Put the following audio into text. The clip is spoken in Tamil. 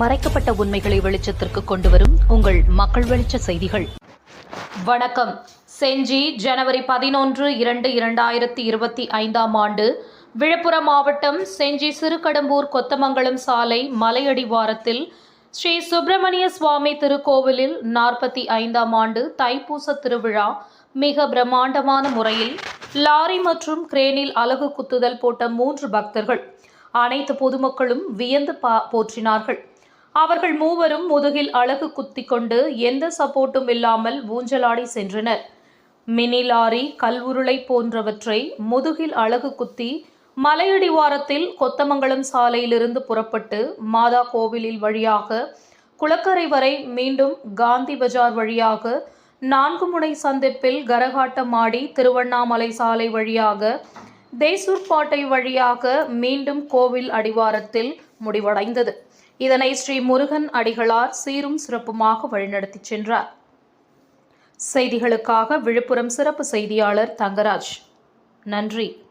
மறைக்கப்பட்ட உண்மைகளை வெளிச்சத்திற்கு கொண்டு வரும் உங்கள் மக்கள் வெளிச்ச செய்திகள். வணக்கம். செஞ்சி ஜனவரி பதினொன்று இரண்டு இரண்டாயிரத்தி இருபத்தி ஐந்தாம் ஆண்டு விழுப்புரம் மாவட்டம் செஞ்சி சிறுகடம்பூர் கொத்தமங்கலம் சாலை மலையடிவாரத்தில் ஸ்ரீ சுப்பிரமணிய சுவாமி திருக்கோவிலில் நாற்பத்தி ஐந்தாம் ஆண்டு தைப்பூச திருவிழா மிக பிரம்மாண்டமான முறையில் லாரி மற்றும் கிரேனில் அலகு குத்துதல் போட்ட மூன்று பக்தர்கள். அனைத்து பொதுமக்களும் வியந்து பா- போற்றினார்கள். அவர்கள் மூவரும் முதுகில் அழகு குத்தி கொண்டு எந்த சப்போர்ட்டும் இல்லாமல் ஊஞ்சலாடி சென்றனர். மினி லாரி கல்வுருளை போன்றவற்றை முதுகில் அழகு குத்தி மலையடிவாரத்தில் கொத்தமங்கலம் சாலையிலிருந்து புறப்பட்டு மாதா கோவிலில் வழியாக குளக்கரை வரை மீண்டும் காந்தி பஜார் வழியாக நான்கு முனை சந்திப்பில் கரகாட்டம் ஆடி திருவண்ணாமலை சாலை வழியாக தேசூர்பாட்டை வழியாக மீண்டும் கோவில் அடிவாரத்தில் முடிவடைந்தது. இதனை ஸ்ரீ முருகன் அடிகளார் சீரும் சிறப்புமாக வழிநடத்திச் சென்றார். செய்திகளுக்காக விழுப்புரம் சிறப்பு செய்தியாளர் தங்கராஜ். நன்றி.